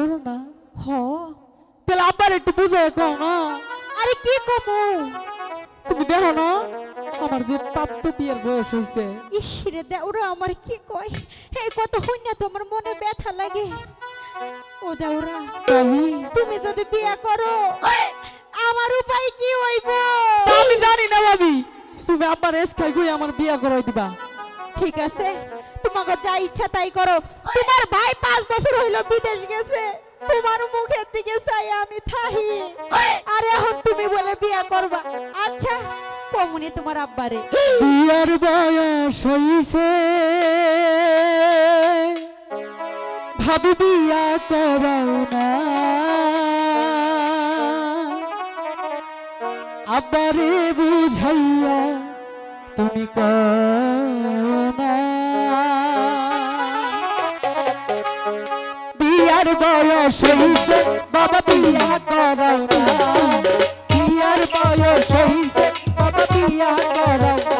করো না হ। তাহলে আবার একটু বুঝে কও না। তুমি দেখো না আমার যে প্রাপ্ত বিয়ের বয়স হয়েছে ইসরে দে ওরা আমার কি কয়? এই কত হই তোমার মনে ব্যথা লাগে। ও দেওরা তুমি যদি বিয়ে করো আমার উপায় কি হইব? আমি জানি না ভাবি। তুমি আব্বার এস খাই আমার বিয়ে করাই দিবা। ঠিক আছে। তোমাকে যা ইচ্ছা তাই করো। তোমার ভাই পাঁচ বছর হইল বিদেশ গেছে। তোমার মুখের দিকে চাই আমি থাহি। আর এখন তুমি বলে বিয়া করবা। আচ্ছা কমুনি তোমার আব্বারে। বিয়ার বয়স হইছে। ভাবি বিয়া করাও না। আব্বারে বুঝাইয়া তুমি কনা বিয়ার বয়স হইছে বাবা বিয়া করাও বিয়ার বয়স হইছে বাবা বিয়া করাও